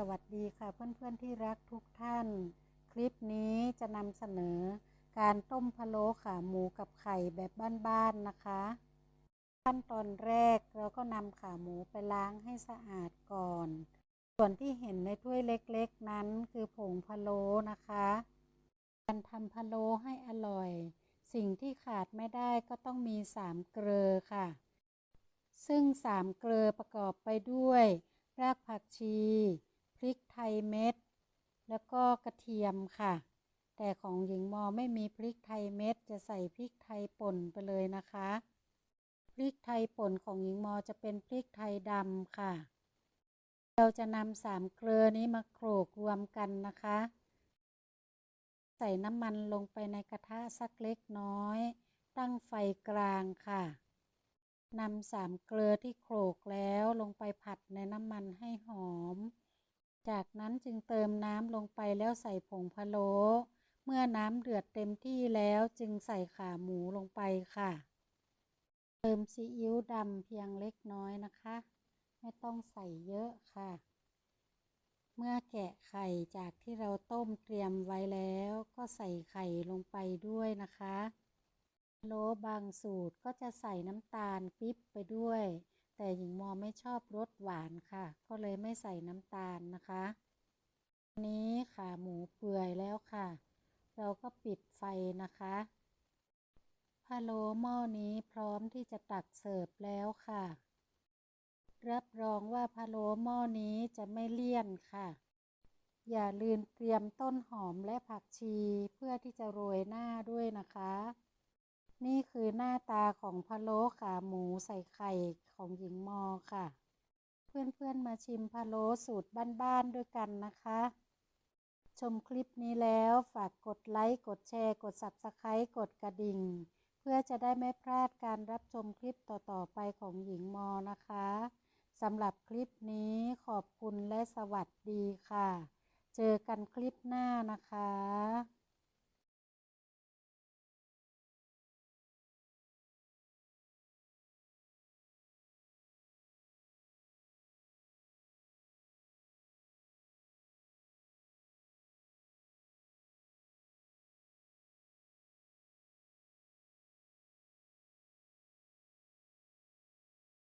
สวัสดีค่ะเพื่อนๆที่รักทุกท่าน คลิปนี้จะนำเสนอการต้มพะโล้ขาหมูกับไข่แบบบ้านๆนะคะ ขั้นตอนแรกเราก็นำขาหมูไปล้างให้สะอาดก่อน ส่วนที่เห็นในถ้วยเล็กๆนั้นคือผงพะโล้นะคะ การทำพะโล้ให้อร่อย สิ่งที่ขาดไม่ได้ก็ต้องมีสามเกลือค่ะ ซึ่งสามเกลือประกอบไปด้วย รากผักชี ทยเม็ด แล้วก็กระเทียมค่ะ แต่ของหญิงมอไม่มีพริกไทยเม็ด จะใส่พริกไทยป่นไปเลยนะคะ พริกไทยป่นของหญิงมอจะเป็นพริกไทยดำค่ะ เราจะนำสามเกลือนี้มาโขลกรวมกันนะคะ ใส่น้ำมันลงไปในกระทะสักเล็กน้อย ตั้งไฟกลางค่ะนำสามเกลือที่โขลกแล้วลงไปผัดในน้ำมันให้หอม จากนั้นจึงเติมน้ำลงไปแล้วใส่ผงพะโล้เมื่อน้ำเดือดเต็มที่แล้วจึงใส่ขาหมูลงไปค่ะ เติมซีอิ๊วดำเพียงเล็กน้อยนะคะ ไม่ต้องใส่เยอะค่ะ เมื่อแกะไข่จากที่เราต้มเตรียมไว้แล้วก็ใส่ไข่ลงไปด้วยนะคะพะโลบางสูตรก็จะใส่น้ำตาลปิ๊บไปด้วย แต่หญิงมอไม่ชอบรสหวานค่ะ ก็เลยไม่ใส่น้ำตาลนะคะนนี้ขาหมูเปื่อยแล้วค่ะ เราก็ปิดไฟนะคะพะโล้หม้อนี้พร้อมที่จะตักเสิร์ฟแล้วค่ะ รับรองว่าพะโล้หม้อนี้จะไม่เลี่ยนค่ะ อย่าลืมเตรียมต้นหอมและผักชีเพื่อที่จะโรยหน้าด้วยนะคะ นี่คือหน้าตาของพะโล้ขาหมูใส่ไข่ของหญิงมอค่ะ เพื่อนๆมาชิมพะโล้สูตรบ้านๆด้วยกันนะคะ ชมคลิปนี้แล้วฝากกดไลค์กดแชร์ กด Subscribe กดกระดิ่ง เพื่อจะได้ไม่พลาดการรับชมคลิปต่อๆไปของหญิงมอนะคะสำหรับคลิปนี้ขอบคุณและสวัสดีค่ะ เจอกันคลิปหน้านะคะ